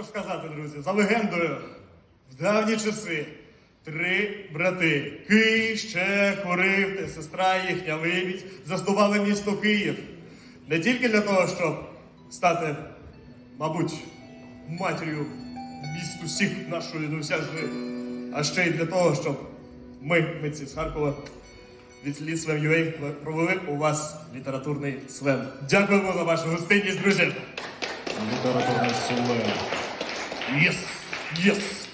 що сказати, друзі, за легендою, в давні часи три брати Кий, ще Хорив та сестра їхня Либідь заснували місто Київ. Не тільки для того, щоб стати, мабуть, матір'ю міст усіх нашої неосяжної, а ще й для того, щоб ми, митці з Харкова, від слід Свем.ua провели у вас літературний свем. Дякуємо за вашу гостинність, друзі! Літературний сулен. Єс! Єс!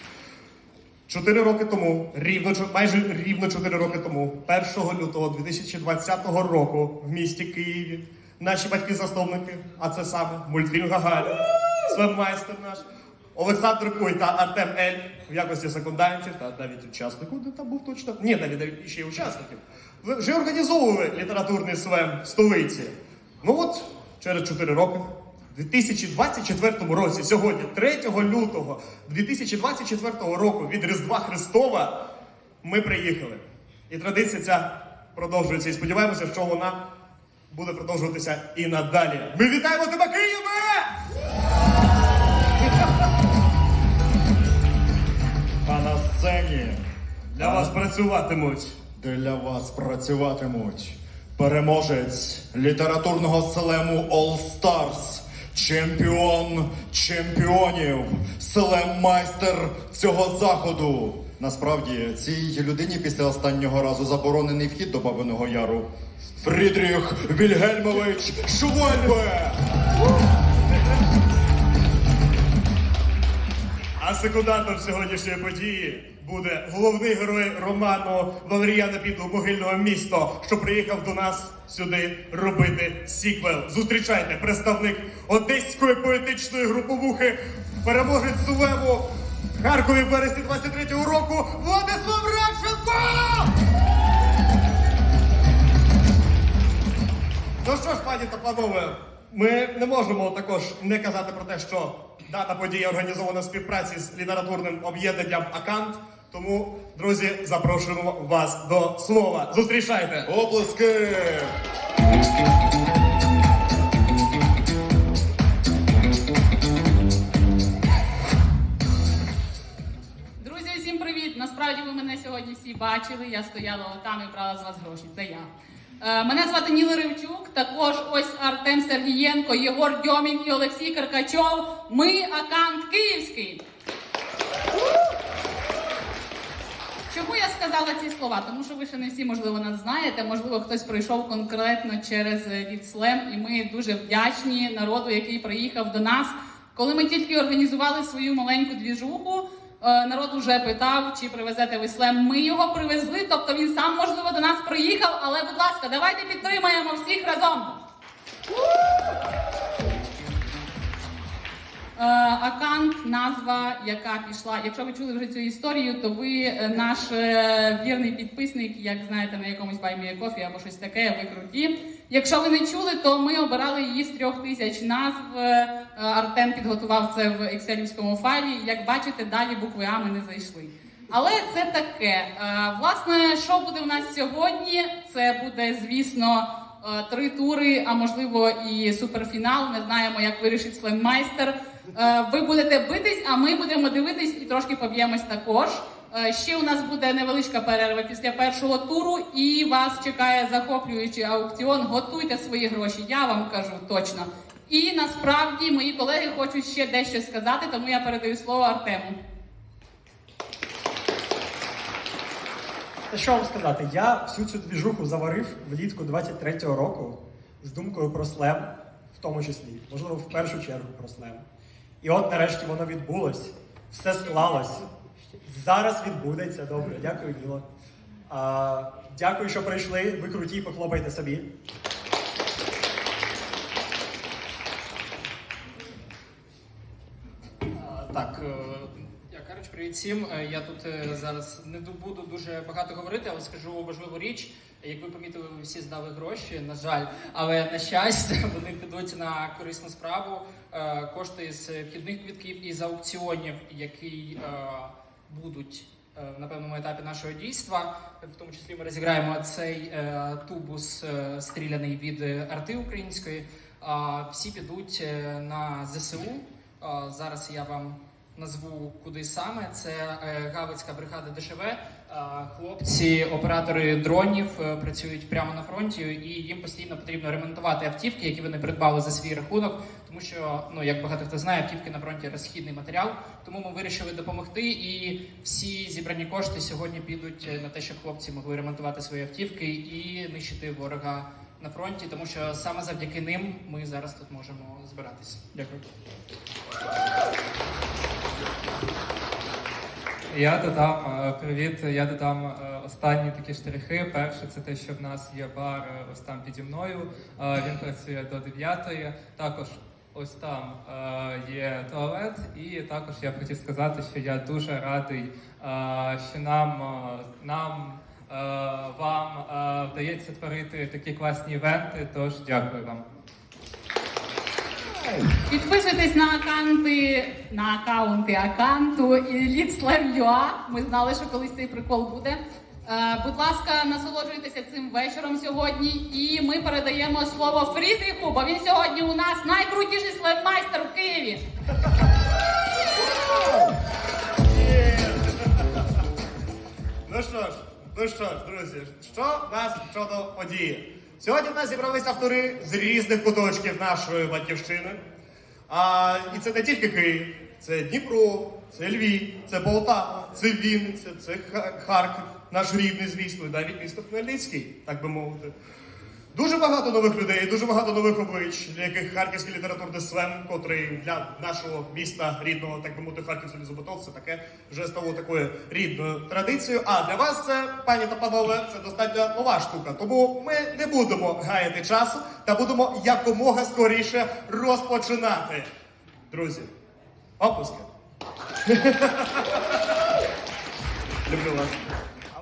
Чотири роки тому, рівно майже рівно чотири роки тому, 1 лютого 2020 року в місті Києві, наші батьки-засновники, а це саме мультфільм Гагарін, свеммайстер наш, Олександр Куй та Артем Ель в якості секундантів та навіть учаснику, де там був точно. Ні, навіть навіть ще й учасників. Вже організовували літературний свем в столиці. Ну от, через 4 роки. У 2024 році, сьогодні, 3 лютого 2024 року від Різдва Христова, ми приїхали. І традиція ця продовжується. І сподіваємося, що вона буде продовжуватися і надалі. Ми вітаємо тебе, Києве! А на сцені Для вас працюватимуть. для вас працюватимуть переможець літературного слему All Stars, чемпіон чемпіонів, слем-майстер цього заходу. Насправді, цій людині після останнього разу заборонений вхід до Бабиного Яру. Фрідріх Вільгельмович Швольбе! А секундантом сьогоднішньої події буде головний герой роману Валеріана Піду Могильного місто, що приїхав до нас сюди робити сіквел. Зустрічайте представник одеської поетичної груповухи, переможець Сувему в Харкові в вересні 23-го року Владислав Радченко! Ну що ж, пані та панове, ми не можемо також не казати про те, що дана подія організована в співпраці з літературним об'єднанням Акант. Тому, друзі, запрошуємо вас до слова. Зустрічайте! Оплески! Друзі, усім привіт! Насправді ви мене сьогодні всі бачили. Я стояла отам і брала з вас гроші. Це я. Е, мене звати Ніла Ривчук, також ось Артем Сергієнко, Єгор Дьомін і Олексій Каркачов. Ми аккаунт Київський. Чому я сказала ці слова? Тому що ви ще не всі, можливо, нас знаєте. Можливо, хтось пройшов конкретно через е, Лідслем, і ми дуже вдячні народу, який приїхав до нас. Коли ми тільки організували свою маленьку двіжуху, народ уже питав, чи привезете ви слем. Ми його привезли, тобто він сам, можливо, до нас приїхав. Але, будь ласка, давайте підтримаємо всіх разом. Е, Акант, назва, яка пішла. Якщо ви чули вже цю історію, то ви е, наш е, вірний підписник, як знаєте, на якомусь баймі кофі або щось таке, ви круті. Якщо ви не чули, то ми обирали її з трьох тисяч назв. Е, Артем підготував це в екселівському файлі. Як бачите, далі букви А ми не зайшли. Але це таке. Е, Власне, що буде у нас сьогодні? Це буде, звісно. Е, три тури, а можливо і суперфінал. Не знаємо, як вирішить слеммайстер. Ви будете битись, а ми будемо дивитись і трошки поб'ємось також. Е, Ще у нас буде невеличка перерва після першого туру, і вас чекає захоплюючий аукціон. Готуйте свої гроші, я вам кажу точно. І насправді мої колеги хочуть ще дещо сказати, тому я передаю слово Артему. Та що вам сказати? Я всю цю двіжуху заварив влітку 23-го року з думкою про слем, в тому числі, можливо, в першу чергу про слем. І от нарешті воно відбулось, все склалось. Зараз відбудеться. Добре, дякую, Ніло. А, дякую, що прийшли. Ви круті, похлопайте собі. Так, е, я Карич, привіт всім. Е, Я тут е, зараз не ду- буду дуже багато говорити, але скажу важливу річ. Як ви помітили, ви всі здали гроші, на жаль, але на щастя, вони підуть на корисну справу. Кошти з вхідних квитків і з аукціонів, які е, будуть е, на певному етапі нашого дійства. В тому числі ми розіграємо цей е, тубус е, стріляний від арти української. Всі підуть на ЗСУ. Зараз я вам назву куди саме. Це е, Галицька бригада ДШВ. Е, Хлопці, оператори дронів е, працюють прямо на фронті, і їм постійно потрібно ремонтувати автівки, які вони придбали за свій рахунок. Тому що, ну як багато хто знає, автівки на фронті розхідний матеріал. Тому ми вирішили допомогти. І всі зібрані кошти сьогодні підуть на те, щоб хлопці могли ремонтувати свої автівки і нищити ворога на фронті, тому що саме завдяки ним ми зараз тут можемо збиратися. Дякую. Я додам е, привіт. Я додам е, останні такі штрихи. Перше, це те, що в нас є бар е, ось там піді мною. Він працює до 9. Також ось там є туалет. І також я хотів сказати, що я дуже радий, що нам нам. Вам вдається творити такі класні івенти, тож дякую вам. Підписуйтесь на аккаунти, на аккаунти аккаунту Elite Slam UA. Ми знали, що колись цей прикол буде. Е, будь ласка, насолоджуйтеся цим вечором сьогодні. І ми передаємо слово Фрідріху, бо він сьогодні у нас найкрутіший слеммайстер в Києві. Ну що ж, ну що ж, друзі, що нас щодо події? Сьогодні в нас зібралися автори з різних куточків нашої батьківщини. А, і це не тільки Київ, це Дніпро, це Львів, це Полтава, це Вінниця, це Ха- Харків, наш рідний, звісно, навіть місто Хмельницький, так би мовити. Дуже багато нових людей, дуже багбагато нових облич, яких харківський літературний слем, котрий для нашого міста рідного, так би мовити, Харків Залізобетон, це таке вже стало такою рідною традицією. А для вас це, пані та панове, це достатньо нова штука. Тому ми не будемо гаяти часу та будемо якомога скоріше розпочинати. Друзі, опуски. Люблю вас.